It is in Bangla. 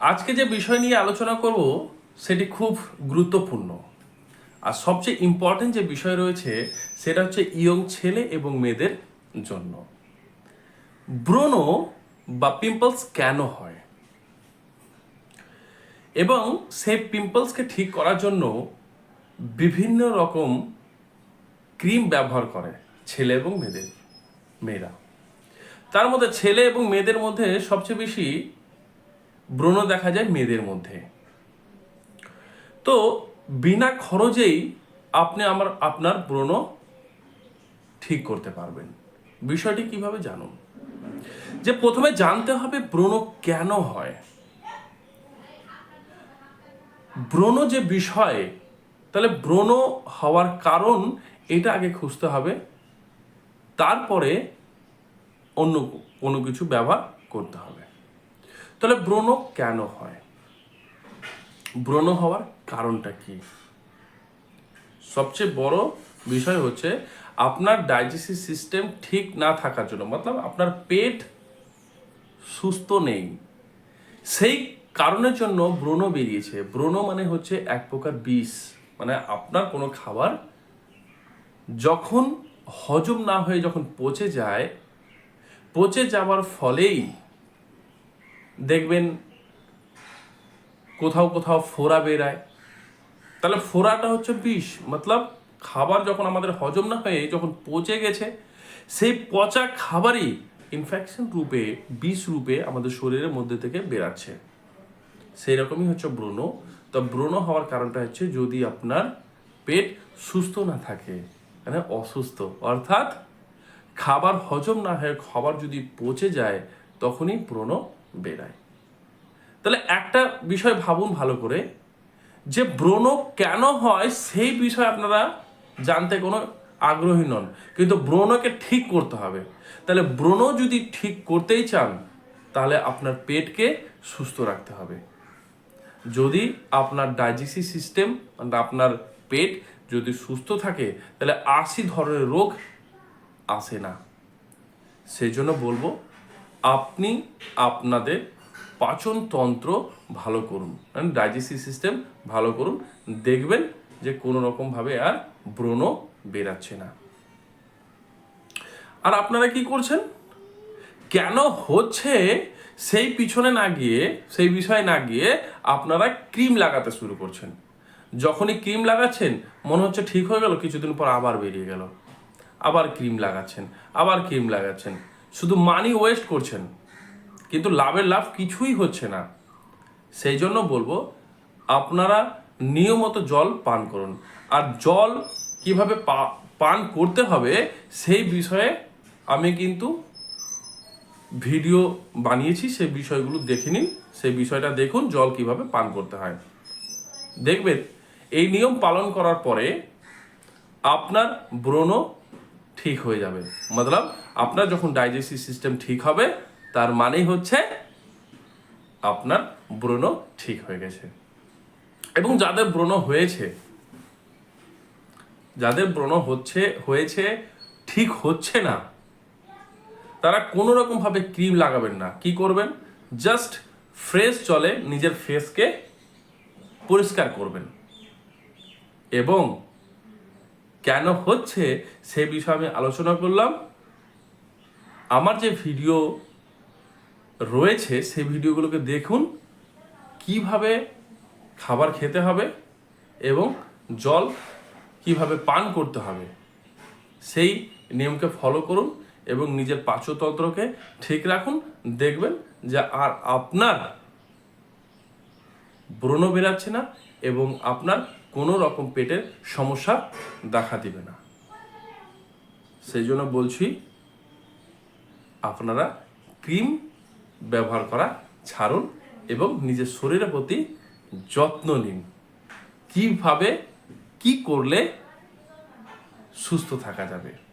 আজকে যে বিষয় নিয়ে আলোচনা করব, সেটি খুব গুরুত্বপূর্ণ। আর সবচেয়ে ইম্পর্টেন্ট যে বিষয় রয়েছে, সেটা হচ্ছে ইয়ং ছেলে এবং মেয়েদের জন্য। ব্রণ বা পিম্পলস কেন হয়? এবং সেই পিম্পলসকে ঠিক করার জন্য বিভিন্ন রকম ক্রিম ব্যবহার করে ছেলে এবং মেয়েদের, মেয়েরা। তার মধ্যে ছেলে এবং মেয়েদের মধ্যে সবচেয়ে বেশি ব্রণ দেখা যায় মেয়েদের মধ্যে। তো বিনা খরচেই আপনি আমার, আপনার ব্রণ ঠিক করতে পারবেন। বিষয়টি কীভাবে জানুন? যে প্রথমে জানতে হবে ব্রণ কেন হয়। ব্রণ যে বিষয়, তাহলে ব্রণ হওয়ার কারণ এটা আগে খুঁজতে হবে। তারপরে অন্য কোনো কিছু ব্যবহার করতে হবে। তাহলে ব্রণ কেন হয়? ব্রণ হওয়ার কারণটা কি? সবচেয়ে বড় বিষয় হচ্ছে আপনার ডাইজেস্টিভ সিস্টেম ঠিক না থাকার জন্য, মতলব আপনার পেট সুস্থ নেই। সেই কারণের জন্য ব্রণ বেরিয়েছে। ব্রণ মানে হচ্ছে এক প্রকার বিষ মানে আপনার কোনো খাবার যখন হজম না হয়ে যখন পচে যায়, পচে যাওয়ার ফলেই দেখবেন কোথাও কোথাও ফোড়া বেরায়। তাহলে ফোড়াটা হচ্ছে বিষ। মতলব খাবার যখন আমাদের হজম না হয়ে যখন পচে গেছে, সেই পচা খাবারই ইনফেকশন রূপে, বিষ রূপে আমাদের শরীরের মধ্যে থেকে বেরাচ্ছে। সেই রকমই হচ্ছে ব্রণ। তো ব্রণ হওয়ার কারণটা হচ্ছে যদি আপনার পেট সুস্থ না থাকে মানে অসুস্থ, অর্থাৎ খাবার হজম না হয়ে, খাবার যদি পচে যায়, তখনই ব্রণ বেরায় তাহলে একটা বিষয় ভাবুন ভালো করে, যে ব্রণ কেন হয় সেই বিষয়ে আপনারা জানতে কোনো আগ্রহী নন। কিন্তু ব্রণকে ঠিক করতে হবে। তাহলে ব্রণ যদি ঠিক করতেই চান, তাহলে আপনার পেটকে সুস্থ রাখতে হবে। যদি আপনার ডাইজেস্টিভ সিস্টেম আপনার পেট যদি সুস্থ থাকে, তাহলে আশি ধরনের রোগ আসে না। সেই জন্য বলব আপনি আপনাদের পাচনতন্ত্র ভালো করুন। মানে ডাইজেস্টিভ সিস্টেম ভালো করুন। দেখবেন যে কোনো রকমভাবে আর ব্রণ বেরাচ্ছে না। আর আপনারা কি করছেন? কেন হচ্ছে সেই পিছনে না গিয়ে, সেই বিষয়ে না গিয়ে আপনারা ক্রিম লাগাতে শুরু করছেন। যখনই ক্রিম লাগাচ্ছেন, মনে হচ্ছে ঠিক হয়ে গেল, কিছুদিন পর আবার বেরিয়ে গেল। আবার ক্রিম লাগাচ্ছেন, আবার ক্রিম লাগাচ্ছেন। শুধু মানি ওয়েস্ট করছেন, কিন্তু লাভের লাভ কিছুই হচ্ছে না। সেই জন্য বলব, আপনারা নিয়মিত জল পান করুন। আর জল কীভাবে পান করতে হবে, সেই বিষয়ে আমি কিন্তু ভিডিও বানিয়েছি, সেই বিষয়গুলো দেখে নিন, সেই বিষয়টা দেখুন, জল কীভাবে পান করতে হয়। দেখবেন, এই নিয়ম পালন করার পরে আপনার ব্রণ ঠিক হয়ে যাবে। মতলব আপনার যখন ডাইজেস্টিভ সিস্টেম ঠিক হবে, তার মানেই হচ্ছে আপনার ব্রণ ঠিক হয়ে গেছে। এবং যাদের ব্রণ হয়েছে, যাদের ব্রণ হচ্ছে, হয়েছে, ঠিক হচ্ছে না, তারা কোনো রকমভাবে ক্রিম লাগাবেন না। কি করবেন? জাস্ট ফ্রেশ জলে নিজের ফেসকে পরিষ্কার করবেন। এবং কেন হচ্ছে সে বিষয়ে আমি আলোচনা করলাম। আমার যে ভিডিও রয়েছে, সেই ভিডিওগুলোকে দেখুন। কীভাবে খাবার খেতে হবে এবং জল কীভাবে পান করতে হবে, সেই নিয়মকে ফলো করুন এবং নিজের পাচতন্ত্রকে ঠিক রাখুন। দেখবেন যে আর আপনার ব্রণ বেরাচ্ছে না এবং আপনার কোনো রকম পেটের সমস্যা দেখা দিবে না। সেই জন্য বলছি আপনারা ক্রিম ব্যবহার করা ছাড়ুন এবং নিজের শরীরের প্রতি যত্ন নিন। কীভাবে, কি করলে সুস্থ থাকা যাবে?